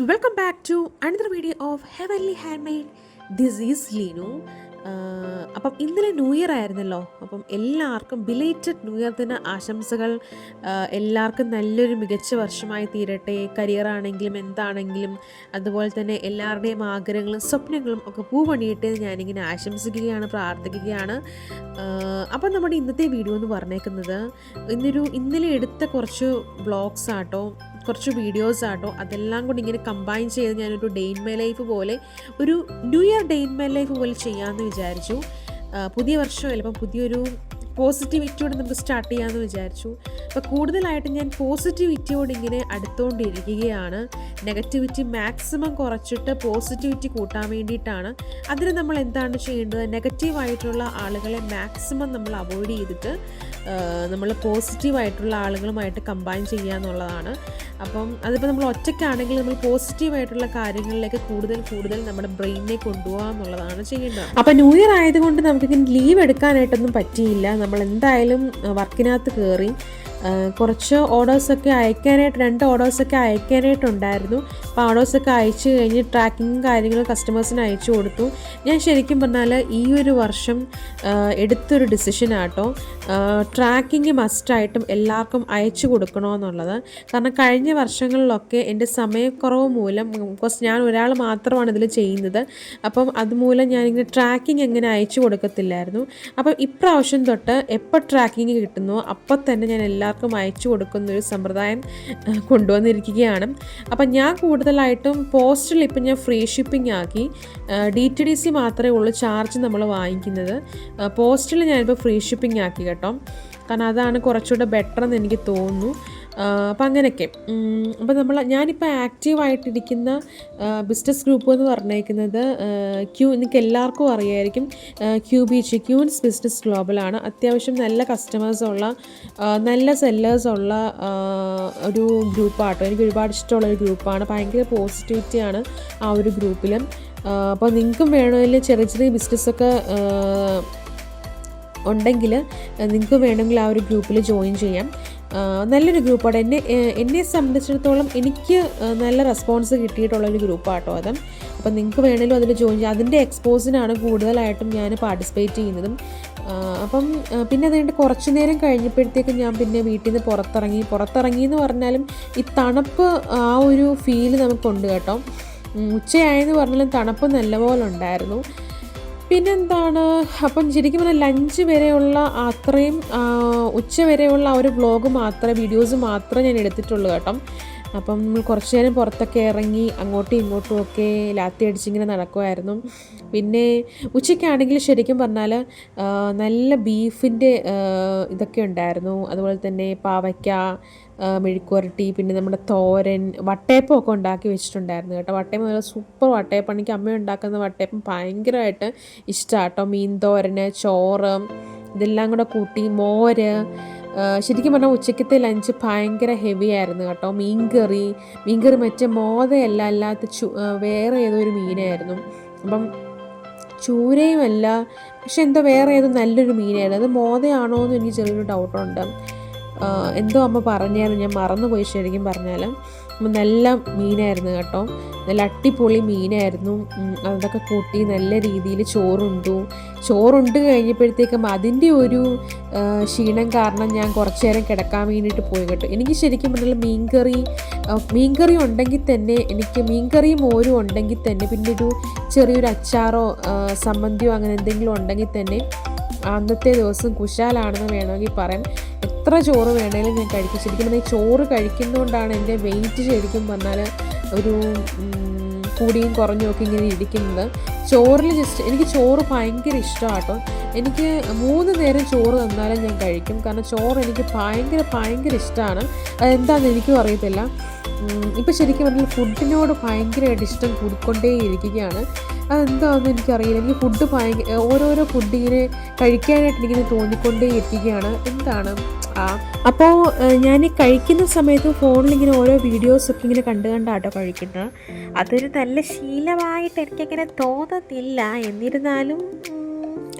welcome back to another video of Heavenly Handmade. This is Lino. Uh, അപ്പം ഇന്നലെ new year ആയിരുന്നല്ലോ. അപ്പം എല്ലാവർക്കും ബിലേറ്റഡ് ന്യൂ ഇയർ ദിന ആശംസകൾ. എല്ലാവർക്കും നല്ലൊരു മികച്ച വർഷമായി തീരട്ടെ. കരിയർ ആണെങ്കിലും എന്താണെങ്കിലും അതുപോലെ തന്നെ എല്ലാവരുടെയും ആഗ്രഹങ്ങളും സ്വപ്നങ്ങളും ഒക്കെ പൂവണിയട്ടെ ഞാനിങ്ങനെ ആശംസിക്കുകയാണ് പ്രാർത്ഥിക്കുകയാണ്. അപ്പം നമ്മുടെ ഇന്നത്തെ വീഡിയോ എന്ന് പറഞ്ഞേക്കുന്നത് ഇന്നൊരു ഇന്നലെ എടുത്ത കുറച്ച് ബ്ലോഗ്സ് ആട്ടോ കുറച്ച് വീഡിയോസ് ആട്ടോ അതെല്ലാം കൂടി ഇങ്ങനെ കമ്പൈൻ ചെയ്ത് ഞാനൊരു ഡേ ഇൻ മൈ ലൈഫ് പോലെ ഒരു new year day in my life പോലെ ചെയ്യാമെന്ന് വിചാരിച്ചു. പുതിയ വർഷം ചിലപ്പോൾ പുതിയൊരു പോസിറ്റിവിറ്റിയോടെ നമുക്ക് സ്റ്റാർട്ട് ചെയ്യാമെന്ന് വിചാരിച്ചു. അപ്പോൾ കൂടുതലായിട്ട് ഞാൻ പോസിറ്റിവിറ്റിയോട് ഇങ്ങനെ അടുത്തുകൊണ്ടിരിക്കുകയാണ് നെഗറ്റിവിറ്റി മാക്സിമം കുറച്ചിട്ട് പോസിറ്റിവിറ്റി കൂട്ടാൻ വേണ്ടിയിട്ടാണ്. അതിന് നമ്മൾ എന്താണ് ചെയ്യേണ്ടത്? നെഗറ്റീവായിട്ടുള്ള ആളുകളെ മാക്സിമം നമ്മൾ അവോയ്ഡ് ചെയ്തിട്ട് നമ്മൾ പോസിറ്റീവായിട്ടുള്ള ആളുകളുമായിട്ട് കമ്പൈൻ ചെയ്യുക എന്നുള്ളതാണ് അപ്പം അതിപ്പോൾ നമ്മൾ ഒറ്റയ്ക്കാണെങ്കിൽ നമ്മൾ പോസിറ്റീവായിട്ടുള്ള കാര്യങ്ങളിലേക്ക് കൂടുതൽ കൂടുതൽ നമ്മുടെ ബ്രെയിനിനെ കൊണ്ടുപോകുക എന്നുള്ളതാണ് ചെയ്യേണ്ടത്. അപ്പം ന്യൂ ഇയർ ആയതുകൊണ്ട് നമുക്കിങ്ങനെ ലീവ് എടുക്കാനായിട്ടൊന്നും പറ്റിയില്ല. നമ്മൾ എന്തായാലും വർക്കിനകത്ത് കയറി കുറച്ച് ഓർഡേഴ്സൊക്കെ അയക്കാനായിട്ട് രണ്ട് ഓർഡേഴ്സൊക്കെ അയക്കാനായിട്ടുണ്ടായിരുന്നു. ഓർഡേഴ്സൊക്കെ അയച്ചു കഴിഞ്ഞ് ട്രാക്കിങ്ങും കാര്യങ്ങളും കസ്റ്റമേഴ്സിന് അയച്ചു കൊടുത്തു. ഞാൻ ശരിക്കും പറഞ്ഞാൽ ഈ ഒരു വർഷം എടുത്തൊരു ഡിസിഷനാട്ടോ ട്രാക്കിങ് മസ്റ്റായിട്ടും എല്ലാവർക്കും അയച്ചു കൊടുക്കണമെന്നുള്ളത് കാരണം കഴിഞ്ഞ വർഷങ്ങളിലൊക്കെ എന്റെ സമയക്കുറവ് മൂലം ബിക്കോസ് ഞാൻ ഒരാൾ മാത്രമാണ് ഇതിൽ ചെയ്യുന്നത്. അപ്പം അതുമൂലം ഞാനിങ്ങനെ ട്രാക്കിംഗ് എങ്ങനെ അയച്ചു കൊടുക്കത്തില്ലായിരുന്നു. അപ്പം ഇപ്രാവശ്യം തൊട്ട് എപ്പോൾ ട്രാക്കിംഗ് കിട്ടുന്നു അപ്പോൾ തന്നെ ഞാൻ എല്ലാവർക്കും അയച്ചു കൊടുക്കുന്ന ഒരു സമ്പ്രദായം കൊണ്ടുവന്നിരിക്കുകയാണ്. അപ്പം ഞാൻ കൂടുതലായിട്ടും പോസ്റ്റിൽ ഇപ്പം ഞാൻ ഫ്രീ ഷിപ്പിംഗ് ആക്കി. ഡി ടി ഡി സി മാത്രമേ ഉള്ളൂ ചാർജ് നമ്മൾ വാങ്ങിക്കുന്നത്. പോസ്റ്റിൽ ഞാനിപ്പോൾ ഫ്രീ ഷിപ്പിംഗ് ആക്കി കേട്ടോ. കാരണം അതാണ് കുറച്ചുകൂടെ ബെറ്റർ എന്ന് എനിക്ക് തോന്നുന്നു. അപ്പം അങ്ങനെയൊക്കെ. അപ്പം നമ്മൾ ഞാനിപ്പോൾ ആക്റ്റീവായിട്ടിരിക്കുന്ന ബിസിനസ് ഗ്രൂപ്പ് എന്ന് പറഞ്ഞേക്കുന്നത് ക്യൂ നിങ്ങൾക്ക് എല്ലാവർക്കും അറിയായിരിക്കും Q B G queens business ഗ്ലോബലാണ് അത്യാവശ്യം നല്ല കസ്റ്റമേഴ്സ് ഉള്ള നല്ല സെല്ലേഴ്സ് ഉള്ള ഒരു ഗ്രൂപ്പാട്ടോ എനിക്ക് ഒരുപാട് ഇഷ്ടമുള്ള ഒരു ഗ്രൂപ്പാണ് ഭയങ്കര പോസിറ്റിവിറ്റിയാണ് ആ ഒരു ഗ്രൂപ്പിൽ അപ്പോൾ നിങ്ങൾക്കും വേണമെങ്കിൽ ചെറിയ ചെറിയ ബിസിനസ്സൊക്കെ ഉണ്ടെങ്കിൽ നിങ്ങൾക്ക് വേണമെങ്കിൽ ആ ഒരു ഗ്രൂപ്പിൽ ജോയിൻ ചെയ്യാം. നല്ലൊരു ഗ്രൂപ്പാണ്. എന്നെ എന്നെ സംബന്ധിച്ചിടത്തോളം എനിക്ക് നല്ല റെസ്പോൺസ് കിട്ടിയിട്ടുള്ളൊരു ഗ്രൂപ്പാട്ടോ അത്. അപ്പം നിങ്ങൾക്ക് വേണമെങ്കിലും അതിൽ ജോയിൻ ചെയ്യാം. അതിന്റെ എക്സ്പോസിനാണ് കൂടുതലായിട്ടും ഞാൻ പാർട്ടിസിപ്പേറ്റ് ചെയ്യുന്നതും. അപ്പം പിന്നെ അതുകൊണ്ട് കുറച്ച് നേരം കഴിഞ്ഞപ്പോഴത്തേക്കും ഞാൻ പിന്നെ വീട്ടിൽ നിന്ന് പുറത്തിറങ്ങി. പുറത്തിറങ്ങി എന്ന് പറഞ്ഞാലും ഈ തണുപ്പ് ആ ഒരു ഫീൽ നമുക്കുണ്ട് കേട്ടോ. ഉച്ചയായെന്ന് പറഞ്ഞാലും തണുപ്പ് നല്ലപോലെ ഉണ്ടായിരുന്നു. പിന്നെന്താണ്? അപ്പം ശരിക്കും പറഞ്ഞാൽ ലഞ്ച് വരെയുള്ള അത്രയും ഉച്ച വരെയുള്ള ആ ഒരു വ്ളോഗ് മാത്രമേ വീഡിയോസ് മാത്രമേ ഞാൻ എടുത്തിട്ടുള്ളൂ കേട്ടോ. അപ്പം നമ്മൾ കുറച്ച് നേരം പുറത്തൊക്കെ ഇറങ്ങി അങ്ങോട്ടും ഇങ്ങോട്ടും ഒക്കെ ലാത്തി അടിച്ചിങ്ങനെ നടക്കുമായിരുന്നു പിന്നെ ഉച്ചയ്ക്കാണെങ്കിൽ ശരിക്കും പറഞ്ഞാൽ നല്ല ബീഫിന്റെ ഇതൊക്കെ ഉണ്ടായിരുന്നു. അതുപോലെ തന്നെ പാവയ്ക്ക മെഴുക്കുരട്ടി പിന്നെ നമ്മുടെ തോരൻ വട്ടയപ്പം ഒക്കെ ഉണ്ടാക്കി വെച്ചിട്ടുണ്ടായിരുന്നു കേട്ടോ. വട്ടയപ്പം നല്ല സൂപ്പർ വട്ടയപ്പം എനിക്ക് അമ്മ ഉണ്ടാക്കുന്ന വട്ടയപ്പം ഭയങ്കരമായിട്ട് ഇഷ്ടമാണ് കേട്ടോ. മീൻ തോരന് ചോറ് ഇതെല്ലാം കൂടെ കൂട്ടി മോര് ശരിക്കും പറഞ്ഞാൽ ഉച്ചക്കത്തെ ലഞ്ച് ഭയങ്കര ഹെവി ആയിരുന്നു കേട്ടോ. മീൻകറി മീൻകറി മറ്റേ മോതയല്ല അല്ലാത്ത ചു വേറെ ഏതോ ഒരു മീനായിരുന്നു. അപ്പം ചൂരയുമല്ല പക്ഷെ എന്തോ വേറെ ഏതോ നല്ലൊരു മീനായിരുന്നു. അത് മോതയാണോ എന്ന് എനിക്ക് ചെറിയൊരു ഡൗട്ടുണ്ട് എന്തോ അമ്മ പറഞ്ഞായിരുന്നു. ഞാൻ മറന്നുപോയി ശരിക്കും പറഞ്ഞാലും. നല്ല മീനായിരുന്നു കേട്ടോ. നല്ല അട്ടിപ്പൊളി മീനായിരുന്നു. അതൊക്കെ കൂട്ടി നല്ല രീതിയിൽ ചോറുണ്ടു. ചോറുണ്ട് കഴിഞ്ഞപ്പോഴത്തേക്കും അതിന്റെ ഒരു ക്ഷീണം കാരണം ഞാൻ കുറച്ച് നേരം കിടക്കാൻ വേണ്ടിയിട്ട് പോയി കേട്ടോ. എനിക്ക് ശരിക്കും പറഞ്ഞാൽ മീൻകറി മീൻകറി ഉണ്ടെങ്കിൽ തന്നെ എനിക്ക് മീൻകറിയും മോരും ഉണ്ടെങ്കിൽ തന്നെ പിന്നെ ഒരു ചെറിയൊരു അച്ചാറോ സമ്മന്തിയോ അങ്ങനെ എന്തെങ്കിലും ഉണ്ടെങ്കിൽ തന്നെ അന്നത്തെ ദിവസം കുശാലാണെന്ന് വേണമെങ്കിൽ പറയാം. എത്ര ചോറ് വേണേലും ഞാൻ കഴിക്കും. ശരിക്കും ഈ ചോറ് കഴിക്കുന്നതുകൊണ്ടാണ് എന്റെ വെയിറ്റ് ശരിക്കും പറഞ്ഞാൽ ഒരു കൂടിയും കുറഞ്ഞും ഒക്കെ ഇങ്ങനെ ഇരിക്കുന്നത്. ചോറിൽ ജസ്റ്റ് എനിക്ക് ചോറ് ഭയങ്കര ഇഷ്ടമാട്ടോ. എനിക്ക് മൂന്ന് നേരം ചോറ് തന്നാലും ഞാൻ കഴിക്കും. കാരണം ചോറ് എനിക്ക് ഭയങ്കര ഭയങ്കര ഇഷ്ടമാണ്. അതെന്താണെന്ന് എനിക്കും അറിയത്തില്ല. ഇപ്പോൾ ശരിക്കും പറഞ്ഞാൽ ഫുഡിനോട് ഭയങ്കരമായിട്ട് ഇഷ്ടം കൂടിക്കൊണ്ടേ ഇരിക്കുകയാണ് അതെന്താണെന്ന് എനിക്കറിയില്ല. എനിക്ക് ഫുഡ് ഭയങ്കര ഓരോരോ ഫുഡ് ഇങ്ങനെ കഴിക്കാനായിട്ട് എനിക്കിങ്ങനെ തോന്നിക്കൊണ്ടേ ഇരിക്കുകയാണ് എന്താണ്? അപ്പോൾ ഞാൻ കഴിക്കുന്ന സമയത്ത് ഫോണിൽ ഇങ്ങനെ ഓരോ വീഡിയോസൊക്കെ ഇങ്ങനെ കണ്ട് കണ്ടാട്ടോ കഴിക്കുന്നത്. അതൊരു നല്ല ശീലമായിട്ട് എനിക്കങ്ങനെ തോന്നത്തില്ല. എന്നിരുന്നാലും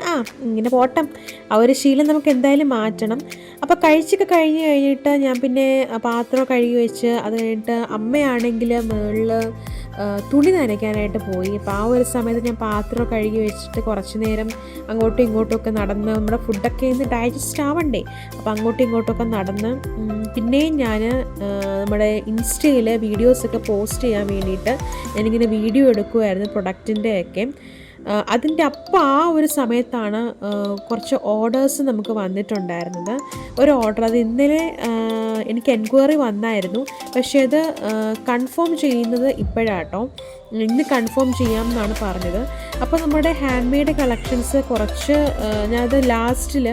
ആ ഇങ്ങനെ പോട്ടം. ആ ഒരു ശീലം നമുക്ക് എന്തായാലും മാറ്റണം. അപ്പോൾ കഴിച്ചൊക്കെ കഴിഞ്ഞ് കഴിഞ്ഞിട്ട് ഞാൻ പിന്നെ പാത്രം കഴുകി വെച്ച് അത് കഴിഞ്ഞിട്ട് അമ്മയാണെങ്കിൽ മുകളിൽ തുണി നനയ്ക്കാനായിട്ട് പോയി. അപ്പോൾ ആ ഒരു സമയത്ത് ഞാൻ പാത്രം കഴുകി വെച്ചിട്ട് കുറച്ച് നേരം അങ്ങോട്ടും ഇങ്ങോട്ടും ഒക്കെ നടന്ന് നമ്മുടെ ഫുഡൊക്കെ ഇന്ന് ഡൈജസ്റ്റ് ആവണ്ടേ? അപ്പോൾ അങ്ങോട്ടും ഇങ്ങോട്ടുമൊക്കെ നടന്ന് പിന്നെയും ഞാൻ നമ്മുടെ ഇൻസ്റ്റയിൽ വീഡിയോസൊക്കെ പോസ്റ്റ് ചെയ്യാൻ വേണ്ടിയിട്ട് ഞാനിങ്ങനെ വീഡിയോ എടുക്കുമായിരുന്നു പ്രൊഡക്റ്റിന്റെ ഒക്കെ. അതിന്റെ അപ്പം ആ ഒരു സമയത്താണ് കുറച്ച് ഓർഡേഴ്സ് നമുക്ക് വന്നിട്ടുണ്ടായിരുന്നത്. ഒരു ഓർഡർ അത് ഇന്നലെ എനിക്ക് എൻക്വയറി വന്നായിരുന്നു. പക്ഷേ അത് കൺഫേം ചെയ്യുന്നത് ഇപ്പോഴാട്ടോ. ഇന്ന് കൺഫേം ചെയ്യാം എന്നാണ് പറഞ്ഞത്. അപ്പോൾ നമ്മുടെ ഹാൻഡ് മെയ്ഡ് കളക്ഷൻസ് കുറച്ച് ഞാനത് ലാസ്റ്റിൽ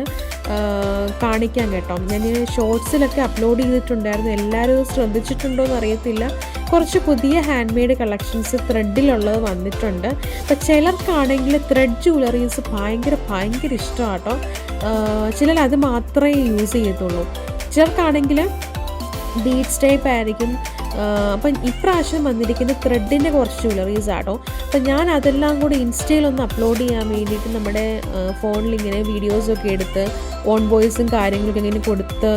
കാണിക്കാം കേട്ടോ. ഞാൻ ഷോർട്സിലൊക്കെ അപ്ലോഡ് ചെയ്തിട്ടുണ്ടായിരുന്നു. എല്ലാവരും ശ്രദ്ധിച്ചിട്ടുണ്ടോ എന്ന് അറിയത്തില്ല കുറച്ച് പുതിയ ഹാൻഡ് മെയ്ഡ് കളക്ഷൻസ് ത്രെഡിലുള്ളത് വന്നിട്ടുണ്ട്. അപ്പോൾ ചിലർക്കാണെങ്കിൽ ത്രെഡ് ജ്വല്ലറീസ് ഭയങ്കര ഭയങ്കര ഇഷ്ടമാട്ടോ. ചിലർ അത് മാത്രമേ യൂസ് ചെയ്യത്തുള്ളൂ. ചിലർക്കാണെങ്കിൽ ബീഡ്സ് ടൈപ്പ് ആയിരിക്കും. അപ്പം ഇപ്രാവശ്യം വന്നിരിക്കുന്ന ത്രെഡിന്റെ കുറച്ച് ജ്വല്ലറീസ് ആട്ടോ. അപ്പം ഞാൻ അതെല്ലാം കൂടി ഇൻസ്റ്റയിൽ ഒന്ന് അപ്ലോഡ് ചെയ്യാൻ വേണ്ടിയിട്ട് നമ്മുടെ ഫോണിൽ ഇങ്ങനെ വീഡിയോസൊക്കെ എടുത്ത് ഓൺ വോയിസും കാര്യങ്ങളൊക്കെ ഇങ്ങനെ കൊടുത്ത്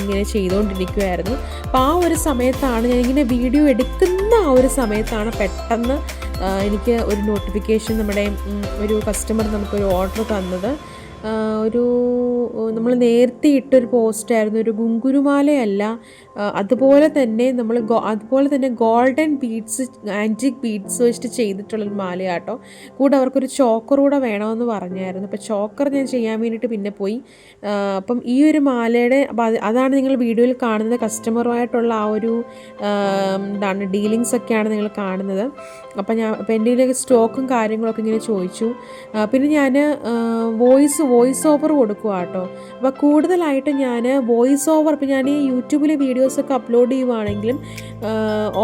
ഇങ്ങനെ ചെയ്തുകൊണ്ടിരിക്കുമായിരുന്നു അപ്പോൾ ആ ഒരു സമയത്താണ് ഞാൻ ഇങ്ങനെ വീഡിയോ എടുക്കുന്ന ആ ഒരു സമയത്താണ് പെട്ടെന്ന് എനിക്ക് ഒരു നോട്ടിഫിക്കേഷൻ നമ്മുടെ ഒരു കസ്റ്റമർ നമുക്കൊരു ഓർഡർ തന്നത്. ഒരു നമ്മൾ നേരത്തെ ഇട്ടൊരു പോസ്റ്റായിരുന്നു ഒരു ഗുങ്കുരുമാലയല്ല. അതുപോലെ തന്നെ നമ്മൾ അതുപോലെ തന്നെ ഗോൾഡൻ ബീഡ്സ് ആന്റിക് ബീഡ്സ് വെച്ചിട്ട് ചെയ്തിട്ടുള്ളൊരു മാലയാട്ടോ. കൂടെ അവർക്കൊരു ചോക്കർ കൂടെ വേണമെന്ന് പറഞ്ഞായിരുന്നു. അപ്പോൾ ചോക്കർ ഞാൻ ചെയ്യാൻ വേണ്ടിയിട്ട് പിന്നെ പോയി. അപ്പം ഈ ഒരു മാലയുടെ അതാണ് നിങ്ങൾ വീഡിയോയിൽ കാണുന്നത്. കസ്റ്റമറുമായിട്ടുള്ള ആ ഒരു എന്താണ് ഡീലിങ്സ് ഒക്കെയാണ് നിങ്ങൾ കാണുന്നത്. അപ്പം ഞാൻ അപ്പം എന്റെ സ്റ്റോക്കും കാര്യങ്ങളൊക്കെ ഇങ്ങനെ ചോദിച്ചു. പിന്നെ ഞാൻ വോയിസ് വോയിസ് ഓവർ കൊടുക്കുക കേട്ടോ അപ്പോൾ കൂടുതലായിട്ട് ഞാൻ വോയിസ് ഓവർ ഇപ്പോൾ ഞാൻ ഈ യൂട്യൂബിൽ വീഡിയോസൊക്കെ upload ചെയ്യുവാണെങ്കിലും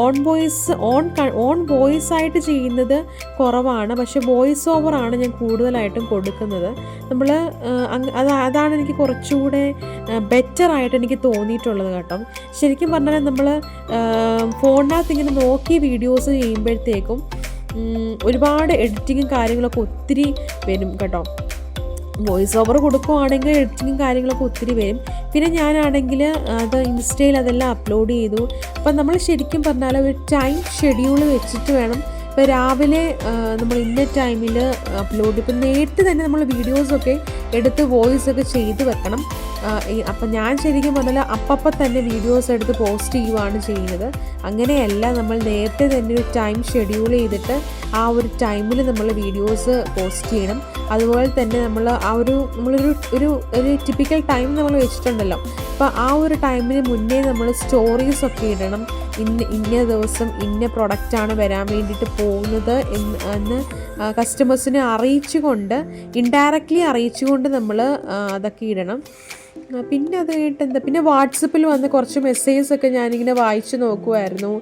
own voice own own voice ആയിട്ട് ചെയ്യുന്നത് കുറവാണ്. പക്ഷേ വോയിസ് ഓവർ ആണ് ഞാൻ കൂടുതലായിട്ടും കൊടുക്കുന്നത്. നമ്മൾ അത് അതാണ് എനിക്ക് കുറച്ചുകൂടെ ബെറ്റർ ആയിട്ട് എനിക്ക് തോന്നിയിട്ടുള്ളത് കേട്ടോ. ശരിക്കും പറഞ്ഞാൽ നമ്മൾ ഫോണിനകത്ത് ഇങ്ങനെ നോക്കി വീഡിയോസ് ചെയ്യുമ്പോഴത്തേക്കും ഒരുപാട് എഡിറ്റിങ്ങും കാര്യങ്ങളൊക്കെ ഒത്തിരി വരും കേട്ടോ. വോയിസ് ഓവർ കൊടുക്കുവാണെങ്കിൽ എഡിറ്റിങ്ങും കാര്യങ്ങളൊക്കെ ഒത്തിരി വരും. പിന്നെ ഞാനാണെങ്കിൽ അത് ഇൻസ്റ്റയിൽ അതെല്ലാം അപ്ലോഡ് ചെയ്തു. അപ്പം നമ്മൾ ശരിക്കും പറഞ്ഞാൽ ഒരു ടൈം ഷെഡ്യൂൾ വെച്ചിട്ട് വേണം. ഇപ്പോൾ രാവിലെ നമ്മൾ ഇന്ന ടൈമിൽ അപ്ലോഡ് ഇപ്പം നേരിട്ട് തന്നെ നമ്മൾ വീഡിയോസൊക്കെ എടുത്ത് വോയിസ് ഒക്കെ ചെയ്ത് വെക്കണം. അപ്പം ഞാൻ ശരിക്കും പറഞ്ഞാൽ അപ്പപ്പം തന്നെ വീഡിയോസ് എടുത്ത് പോസ്റ്റ് ചെയ്യുവാണ് ചെയ്യുന്നത്. അങ്ങനെയല്ല നമ്മൾ നേരത്തെ തന്നെ ഒരു ടൈം ഷെഡ്യൂൾ ചെയ്തിട്ട് ആ ഒരു ടൈമിൽ നമ്മൾ വീഡിയോസ് പോസ്റ്റ് ചെയ്യണം. അതുപോലെ തന്നെ നമ്മൾ ആ ഒരു നമ്മളൊരു ഒരു ഒരു ടിപ്പിക്കൽ ടൈം നമ്മൾ വെച്ചിട്ടുണ്ടല്ലോ. അപ്പോൾ ആ ഒരു ടൈമിന് മുന്നേ നമ്മൾ സ്റ്റോറീസ് ഒക്കെ ഇടണം. ഇന്ന ഇന്ന ദിവസം ഇന്ന പ്രൊഡക്റ്റാണ് വരാൻ വേണ്ടിയിട്ട് പോകുന്നത് എന്ന് എന്ന് കസ്റ്റമേഴ്സിനെ അറിയിച്ചുകൊണ്ട് ഇൻഡയറക്റ്റ്ലി അറിയിച്ചുകൊണ്ട് നമ്മൾ അതൊക്കെ ഇടണം. പിന്നെ അത് കഴിഞ്ഞിട്ട് എന്താ പിന്നെ വാട്സപ്പിൽ വന്ന് കുറച്ച് മെസ്സേജസൊക്കെ ഞാനിങ്ങനെ വായിച്ചു നോക്കുമായിരുന്നു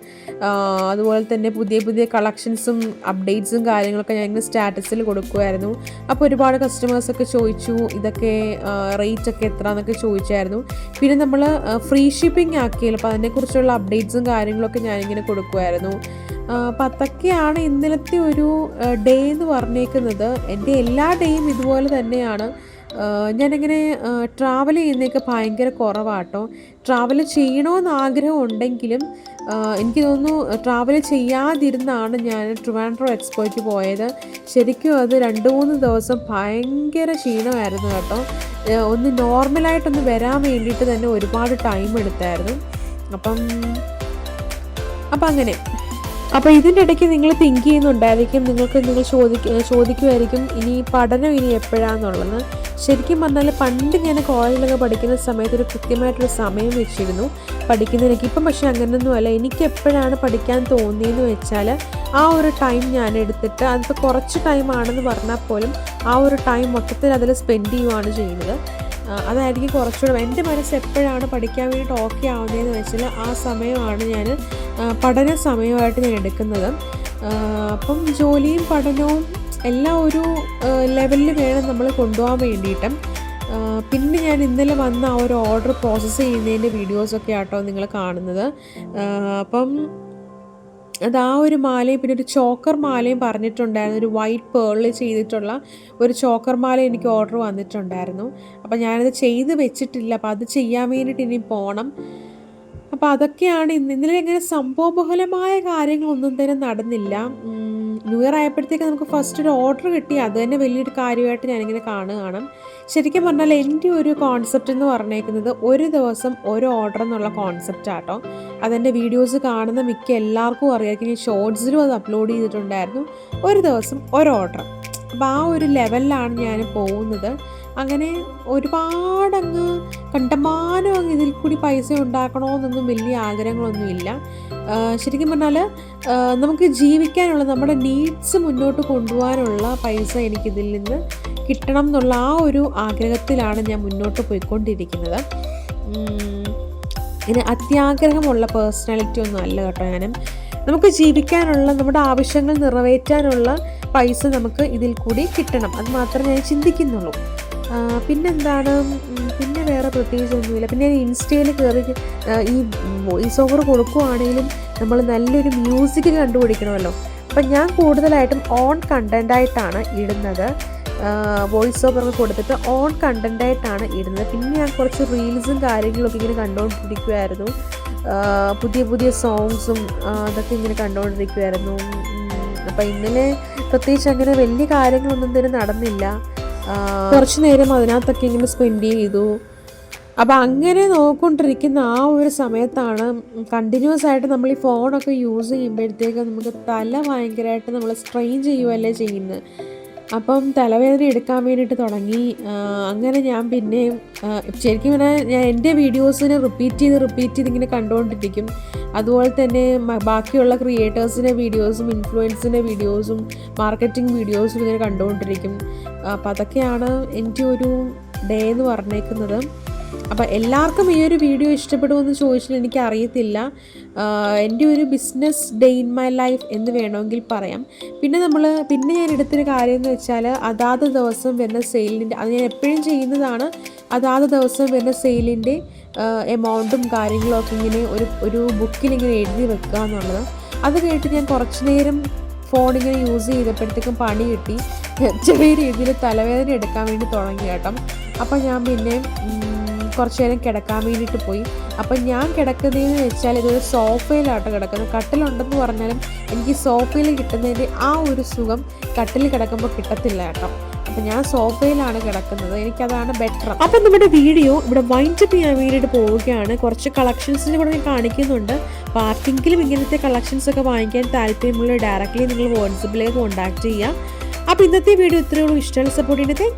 അതുപോലെ തന്നെ പുതിയ പുതിയ കളക്ഷൻസും അപ്ഡേറ്റ്സും കാര്യങ്ങളൊക്കെ ഞാനിങ്ങനെ സ്റ്റാറ്റസിൽ കൊടുക്കുമായിരുന്നു അപ്പോൾ ഒരുപാട് കസ്റ്റമേഴ്സൊക്കെ ചോദിച്ചു ഇതൊക്കെ റേറ്റ് ഒക്കെ എത്ര എന്നൊക്കെ ചോദിച്ചായിരുന്നു. പിന്നെ നമ്മൾ ഫ്രീ ഷിപ്പിംഗ് ആക്കിയല്ലോ അപ്പോൾ അതിനെക്കുറിച്ചുള്ള അപ്ഡേറ്റ്സും കാര്യങ്ങളൊക്കെ ഞാനിങ്ങനെ കൊടുക്കുമായിരുന്നു അപ്പം അതൊക്കെയാണ് ഇന്നലത്തെ ഒരു ഡേ എന്ന് പറഞ്ഞേക്കുന്നത്. എന്റെ എല്ലാ ഡേയും ഇതുപോലെ തന്നെയാണ്. ഞാനിങ്ങനെ ട്രാവൽ ചെയ്യുന്നതൊക്കെ ഭയങ്കര കുറവാട്ടോ. ട്രാവൽ ചെയ്യണമെന്ന് ആഗ്രഹം ഉണ്ടെങ്കിലും എനിക്ക് തോന്നുന്നു ട്രാവൽ ചെയ്യാതിരുന്നാണ് ഞാൻ ട്രിവാൻഡ്രോ എക്സ്പോയ്ക്ക് പോയത്. ശരിക്കും അത് രണ്ട് മൂന്ന് ദിവസം ഭയങ്കര ക്ഷീണമായിരുന്നു കേട്ടോ. ഒന്ന് നോർമലായിട്ടൊന്ന് വരാൻ വേണ്ടിയിട്ട് തന്നെ ഒരുപാട് ടൈം എടുത്തായിരുന്നു. അപ്പം അപ്പം അങ്ങനെ. അപ്പോൾ ഇതിന്റെ ഇടയ്ക്ക് നിങ്ങൾ തിങ്ക് ചെയ്യുന്നുണ്ടായിരിക്കും നിങ്ങൾക്ക് നിങ്ങൾ ചോദിക്ക ചോദിക്കുമായിരിക്കും ഇനി പഠനം ഇനി എപ്പോഴാണെന്നുള്ളത് ശരിക്കും പറഞ്ഞാൽ പണ്ട് ഞാൻ കോളേജിലൊക്കെ പഠിക്കുന്ന സമയത്ത് ഒരു കൃത്യമായിട്ടൊരു സമയം വെച്ചിരുന്നു പഠിക്കുന്നതിനൊക്കെ. ഇപ്പം പക്ഷേ അങ്ങനെയൊന്നും അല്ല. എനിക്ക് എപ്പോഴാണ് പഠിക്കാൻ തോന്നിയെന്ന് വെച്ചാൽ ആ ഒരു ടൈം ഞാൻ എടുത്തിട്ട് അതിപ്പോൾ കുറച്ച് ടൈം ആണെന്ന് പറഞ്ഞാൽ പോലും ആ ഒരു ടൈം മൊത്തത്തിൽ അതിൽ സ്പെൻഡ് ചെയ്യുവാണ് ചെയ്യുന്നത്. അതായിരിക്കും കുറച്ചുകൂടെ എന്റെ മനസ്സ് എപ്പോഴാണ് പഠിക്കാൻ വേണ്ടിയിട്ട് ഓക്കെ ആവുന്നതെന്ന് വെച്ചാൽ ആ സമയമാണ് ഞാൻ പഠന സമയമായിട്ട് ഞാൻ എടുക്കുന്നത്. അപ്പം ജോലിയും പഠനവും എല്ലാം ഒരു ലെവലിൽ വേണം നമ്മൾ കൊണ്ടുപോകാൻ വേണ്ടിയിട്ട്. പിന്നെ ഞാൻ ഇന്നലെ വന്ന ആ ഒരു ഓർഡർ പ്രോസസ്സ് ചെയ്യുന്നതിന്റെ വീഡിയോസൊക്കെ ആട്ടോ നിങ്ങൾ കാണുന്നത്. അപ്പം അത് ആ ഒരു മാലയും പിന്നെ ഒരു ചോക്കർ മാലയും പറഞ്ഞിട്ടുണ്ടായിരുന്നു. ഒരു വൈറ്റ് പേളിൽ ചെയ്തിട്ടുള്ള ഒരു ചോക്കർ മാല എനിക്ക് ഓർഡർ വന്നിട്ടുണ്ടായിരുന്നു. അപ്പോൾ ഞാനത് ചെയ്ത് വെച്ചിട്ടില്ല. അപ്പോൾ അത് ചെയ്യാൻ വേണ്ടിയിട്ട് ഇനി പോകണം അപ്പോൾ അതൊക്കെയാണ് ഇന്ന് ഇന്നലെ ഇങ്ങനെ സംഭവബഹുലമായ കാര്യങ്ങളൊന്നും തന്നെ നടന്നില്ല. ന്യൂ ഇയർ ആയപ്പോഴത്തേക്ക് നമുക്ക് ഫസ്റ്റ് ഒരു ഓർഡർ കിട്ടി. അത് തന്നെ വലിയൊരു കാര്യമായിട്ട് ഞാനിങ്ങനെ കാണുകയാണ്. ശരിക്കും പറഞ്ഞാൽ എന്റെ ഒരു കോൺസെപ്റ്റ് എന്ന് പറഞ്ഞേക്കുന്നത് ഒരു ദിവസം ഒരു ഓർഡർ എന്നുള്ള കോൺസെപ്റ്റ് ആട്ടോ. അതെന്റെ വീഡിയോസ് കാണുന്ന മിക്ക എല്ലാവർക്കും അറിയാമായിരിക്കും ഞാൻ ഷോർട്സിലും അത് അപ്ലോഡ് ചെയ്തിട്ടുണ്ടായിരുന്നു. ഒരു ദിവസം ഒരു ഓർഡർ അപ്പോൾ ആ ഒരു ലെവലിലാണ് ഞാൻ പോകുന്നത്. അങ്ങനെ ഒരുപാടങ്ങ് കണ്ടമാനം അങ്ങ് ഇതിൽ കൂടി പൈസ ഉണ്ടാക്കണമെന്നൊന്നും വലിയ ആഗ്രഹങ്ങളൊന്നുമില്ല. ശരിക്കും പറഞ്ഞാൽ നമുക്ക് ജീവിക്കാനുള്ള നമ്മുടെ നീഡ്സ് മുന്നോട്ട് കൊണ്ടുപോകാനുള്ള പൈസ എനിക്കിതിൽ നിന്ന് കിട്ടണം എന്നുള്ള ആ ഒരു ആഗ്രഹത്തിലാണ് ഞാൻ മുന്നോട്ട് പോയിക്കൊണ്ടിരിക്കുന്നത്. ഇതിന് അത്യാഗ്രഹമുള്ള പേഴ്സണാലിറ്റി ഒന്നും അല്ല കേട്ടോ ഞാനും. നമുക്ക് ജീവിക്കാനുള്ള നമ്മുടെ ആവശ്യങ്ങൾ നിറവേറ്റാനുള്ള പൈസ നമുക്ക് ഇതിൽ കൂടി കിട്ടണം. അത് മാത്രമേ ഞാൻ ചിന്തിക്കുന്നുള്ളൂ. പിന്നെന്താണ്? പിന്നെ വേറെ പ്രത്യേകിച്ച് ഒന്നുമില്ല പിന്നെ ഇൻസ്റ്റയിൽ കയറി ഈ വോയിസ് ഓവർ കൊടുക്കുവാണെങ്കിലും നമ്മൾ നല്ലൊരു മ്യൂസിക് കണ്ടുപിടിക്കണമല്ലോ. അപ്പം ഞാൻ കൂടുതലായിട്ടും ഓൺ കണ്ടന്റായിട്ടാണ് ഇടുന്നത്. വോയിസ് ഓവർ കൊടുത്തിട്ട് ഓൺ കണ്ടന്റായിട്ടാണ് ഇടുന്നത്. പിന്നെ ഞാൻ കുറച്ച് റീൽസും കാര്യങ്ങളൊക്കെ ഇങ്ങനെ കണ്ടുകൊണ്ടിരിക്കുമായിരുന്നു പുതിയ പുതിയ സോങ്സും അതൊക്കെ ഇങ്ങനെ കണ്ടുകൊണ്ടിരിക്കുമായിരുന്നു അപ്പം ഇന്നലെ പ്രത്യേകിച്ച് അങ്ങനെ വലിയ കാര്യങ്ങളൊന്നും തന്നെ നടന്നില്ല. കുറച്ച് നേരം അതിനകത്തൊക്കെ ഇങ്ങനെ സ്പെൻഡ് ചെയ്തു. അപ്പം അങ്ങനെ നോക്കിക്കൊണ്ടിരിക്കുന്ന ആ ഒരു സമയത്താണ് കണ്ടിന്യൂസ് ആയിട്ട് നമ്മൾ ഈ ഫോണൊക്കെ യൂസ് ചെയ്യുമ്പോഴത്തേക്ക് നമുക്ക് തല ഭയങ്കരമായിട്ട് നമ്മൾ സ്ട്രെയിൻ ചെയ്യുകയല്ലേ ചെയ്യുന്നത്. അപ്പം തലവേദന എടുക്കാൻ വേണ്ടിയിട്ട് തുടങ്ങി. അങ്ങനെ ഞാൻ പിന്നെ ശരിക്കും പറഞ്ഞാൽ ഞാൻ എന്റെ വീഡിയോസിനെ റിപ്പീറ്റ് ചെയ്ത് റിപ്പീറ്റ് ചെയ്ത് ഇങ്ങനെ കണ്ടുകൊണ്ടിരിക്കും അതുപോലെ തന്നെ ബാക്കിയുള്ള ക്രിയേറ്റേഴ്സിന്റെ വീഡിയോസും ഇൻഫ്ലുവൻസിന്റെ വീഡിയോസും മാർക്കറ്റിംഗ് വീഡിയോസും ഇങ്ങനെ കണ്ടുകൊണ്ടിരിക്കും അപ്പോൾ അതൊക്കെയാണ് എന്റെ ഒരു ഡേ എന്ന് പറഞ്ഞേക്കുന്നത്. അപ്പോൾ എല്ലാവർക്കും ഈ ഒരു വീഡിയോ ഇഷ്ടപ്പെടുമെന്ന് ചോദിച്ചാൽ എനിക്ക് അറിയത്തില്ല എന്റെ ഒരു business day in my life എന്ന് വേണമെങ്കിൽ പറയാം. പിന്നെ നമ്മൾ പിന്നെ ഞാൻ എടുത്തൊരു കാര്യം എന്ന് വെച്ചാൽ അതാത് ദിവസം വരുന്ന സെയിലിന്റെ അത് ഞാൻ എപ്പോഴും ചെയ്യുന്നതാണ് അതാത് ദിവസം വരുന്ന സെയിലിന്റെ എമൗണ്ടും കാര്യങ്ങളൊക്കെ ഇങ്ങനെ ഒരു ഒരു ബുക്കിൽ ഇങ്ങനെ എഴുതി വെക്കുക എന്നുള്ളത്. അത് കേട്ട് ഞാൻ കുറച്ച് നേരം ഫോൺ ഇങ്ങനെ യൂസ് ചെയ്തപ്പോഴത്തേക്കും പണി കിട്ടി. ചെറിയ രീതിയിൽ തലവേദന എടുക്കാൻ വേണ്ടി തുടങ്ങി കേട്ടോ. അപ്പോൾ ഞാൻ പിന്നെ കുറച്ച് നേരം കിടക്കാൻ വേണ്ടിയിട്ട് പോയി. അപ്പം ഞാൻ കിടക്കുന്നതെന്ന് വെച്ചാൽ ഇതൊരു സോഫയിലാട്ടോ കിടക്കുന്നത്. കട്ടിലുണ്ടെന്ന് പറഞ്ഞാലും എനിക്ക് സോഫയിൽ കിട്ടുന്നതിന്റെ ആ ഒരു സുഖം കട്ടിൽ കിടക്കുമ്പോൾ കിട്ടത്തില്ല കേട്ടോ. അപ്പം ഞാൻ സോഫയിലാണ് കിടക്കുന്നത്. എനിക്കതാണ് ബെറ്റർ. അപ്പം നമ്മുടെ വീഡിയോ ഇവിടെ വൈൻഡ് അപ്പ് ചെയ്യാൻ വേണ്ടിയിട്ട് പോവുകയാണ്. കുറച്ച് കളക്ഷൻസിന് കൂടെ ഞാൻ കാണിക്കുന്നുണ്ട്. അപ്പോൾ ആർക്കെങ്കിലും ഇങ്ങനത്തെ കളക്ഷൻസ് ഒക്കെ വാങ്ങിക്കാൻ താല്പര്യമുള്ള ഡയറക്റ്റ്ലി നിങ്ങൾ വാട്സപ്പിലേക്ക് കോൺടാക്ട് ചെയ്യാം അപ്പോൾ ഇന്നത്തെ വീഡിയോ ഇത്രയുള്ളൂ ഇഷ്ടമുള്ള സപ്പോർട്ട് ചെയ്തിട്ട്